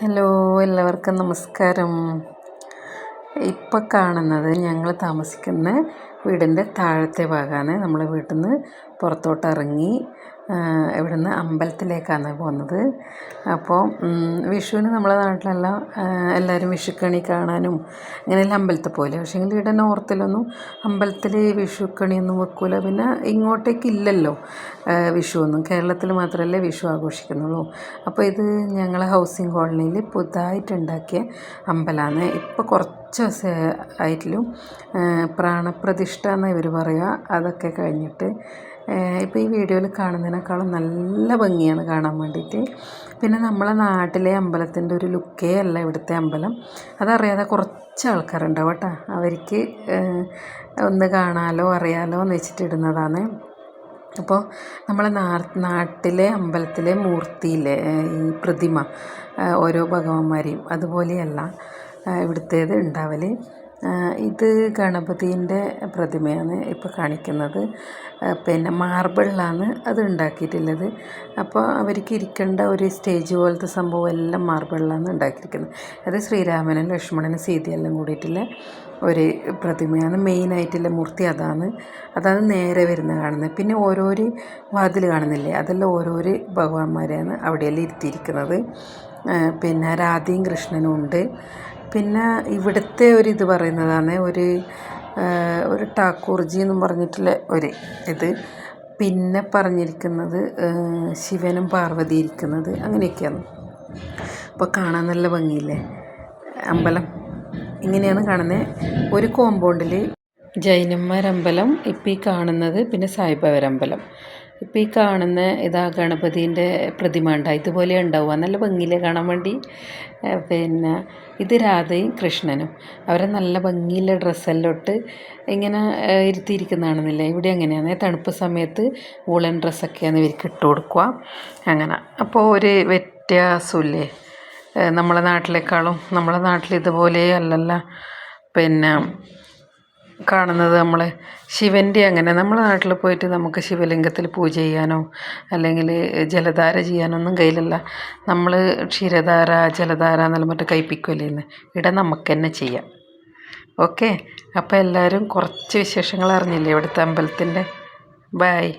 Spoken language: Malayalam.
ഹലോ എല്ലാവർക്കും നമസ്കാരം. ഇപ്പം കാണുന്നത് ഞങ്ങൾ താമസിക്കുന്ന വീടിന്റെ താഴത്തെ ഭാഗമാണ് നമ്മളെ വീട്ടിൽ നിന്ന് പുറത്തോട്ട് ഇവിടെ ഇവിടുന്ന് അമ്പലത്തിലേക്കാണ് പോകുന്നത്. അപ്പോൾ വിഷുവിന് നമ്മളെ നാട്ടിലെല്ലാം എല്ലാവരും വിഷുക്കണി കാണാനും അങ്ങനെയെല്ലാം അമ്പലത്തിൽ പോലെ പക്ഷേ ഇവിടെ നോർത്തിലൊന്നും അമ്പലത്തിൽ വിഷുക്കണിയൊന്നും വെക്കൂല. പിന്നെ ഇങ്ങോട്ടേക്ക് ഇല്ലല്ലോ വിഷുവൊന്നും. കേരളത്തിൽ മാത്രമല്ലേ വിഷു ആഘോഷിക്കുന്നുള്ളൂ. അപ്പോൾ ഇത് ഞങ്ങളെ ഹൗസിംഗ് കോളനിയിൽ പുതുതായിട്ടുണ്ടാക്കിയ അമ്പലമാണ്. ഇപ്പോൾ കുറച്ച് ആയിട്ടിലും പ്രാണപ്രതിഷ്ഠ എന്ന് ഇവർ പറയുക അതൊക്കെ കഴിഞ്ഞിട്ട് ഇപ്പോൾ ഈ വീഡിയോയിൽ കാണുന്നതിനേക്കാളും നല്ല ഭംഗിയാണ് കാണാൻ വേണ്ടിയിട്ട്. പിന്നെ നമ്മളെ നാട്ടിലെ അമ്പലത്തിന്റെ ഒരു ലുക്കേ അല്ല ഇവിടുത്തെ അമ്പലം. അതറിയാതെ കുറച്ച് ആൾക്കാരുണ്ടാവും കേട്ടോ. അവർക്ക് ഒന്ന് കാണാലോ അറിയാലോ എന്ന് വെച്ചിട്ട് ഇടുന്നതാണ്. അപ്പോൾ നമ്മളെ നാട്ടിലെ അമ്പലത്തിലെ മൂർത്തിയിലെ ഈ പ്രതിമ ഓരോ ഭഗവാന്മാരെയും അതുപോലെയല്ല ഇവിടുത്തേത് ഉണ്ടാവൽ ഇത് ഗണപതിന്റെ പ്രതിമയാണ് ഇപ്പോൾ കാണിക്കുന്നത്. പിന്നെ മാർബിളിലാണ് അത് ഉണ്ടാക്കിയിട്ടുള്ളത്. അപ്പോൾ അവർക്ക് ഇരിക്കേണ്ട ഒരു സ്റ്റേജ് പോലത്തെ സംഭവം എല്ലാം മാർബിളിലാണ് ഉണ്ടാക്കിയിരിക്കുന്നത്. അത് ശ്രീരാമനും ലക്ഷ്മണനും സീതയെല്ലാം കൂടിയിട്ടുള്ള ഒരു പ്രതിമയാണ്. മെയിനായിട്ടുള്ള മൂർത്തി അതാണ്. അതാണ് നേരെ വരുന്ന കാണുന്നത്. പിന്നെ ഓരോരു വാതിൽ കാണുന്നില്ലേ? അതെല്ലാം ഓരോരു ഭഗവാന്മാരെയാണ് അവിടെയെല്ലാം ഇരുത്തിയിരിക്കുന്നത്. പിന്നെ രാധയും കൃഷ്ണനും ഉണ്ട്. പിന്നെ ഇവിടുത്തെ ഒരു ഇത് പറയുന്നതാണ് ഒരു ഒരു ടാക്കൂർജി എന്നും പറഞ്ഞിട്ടുള്ള ഒരു ഇത്. പിന്നെ പറഞ്ഞിരിക്കുന്നത് ശിവനും പാർവതി ഇരിക്കുന്നത് അങ്ങനെയൊക്കെയാണ്. അപ്പോൾ കാണാൻ നല്ല ഭംഗിയില്ലേ? അമ്പലം. ഇങ്ങനെയാണ് കാണുന്നത് ഒരു കോമ്പൗണ്ടിൽ ജൈനന്മാരമ്പലം ഇപ്പം ഈ കാണുന്നത് പിന്നെ സായിബാബരമ്പലം. ഇപ്പം ഈ കാണുന്ന ഇതാ ഗണപതിന്റെ പ്രതിമ ഉണ്ടാവും ഇതുപോലെ ഉണ്ടാവുക നല്ല ഭംഗിയിൽ കാണാൻ വേണ്ടി? പിന്നെ ഇത് രാധയും കൃഷ്ണനും. അവരെ നല്ല ഭംഗിയിലെ ഡ്രസ്സെല്ലാം ഇട്ട് ഇങ്ങനെ ഇരുത്തിയിരിക്കുന്നതാണെന്നില്ല? ഇവിടെ അങ്ങനെയാണ് തണുപ്പ് സമയത്ത് വൂളൻ ഡ്രസ്സൊക്കെയാണ് ഇവർക്ക് ഇട്ട് കൊടുക്കുക. അങ്ങനെ. അപ്പോൾ ഒരു വ്യത്യാസമില്ലേ? നമ്മളെ നാട്ടിലേക്കാളും നമ്മളെ നാട്ടിൽ ഇതുപോലെ അല്ലല്ല. പിന്നെ കാണുന്നത് നമ്മൾ ശിവന്റെ അങ്ങനെ. നമ്മളെ നാട്ടിൽ പോയിട്ട് നമുക്ക് ശിവലിംഗത്തിൽ പൂജ ചെയ്യാനോ അല്ലെങ്കിൽ ജലധാര ചെയ്യാനൊന്നും കയ്യിലല്ല. നമ്മൾ ക്ഷീരധാര ജലധാര എന്നെല്ലാം മറ്റേ കയ്പ്പിക്കുമല്ലേ ഇന്ന്. ഇവിടെ നമുക്ക് തന്നെ ചെയ്യാം. ഓക്കെ? അപ്പോൾ എല്ലാവരും കുറച്ച് വിശേഷങ്ങൾ അറിഞ്ഞില്ലേ ഇവിടുത്തെ അമ്പലത്തിന്റെ ബായ്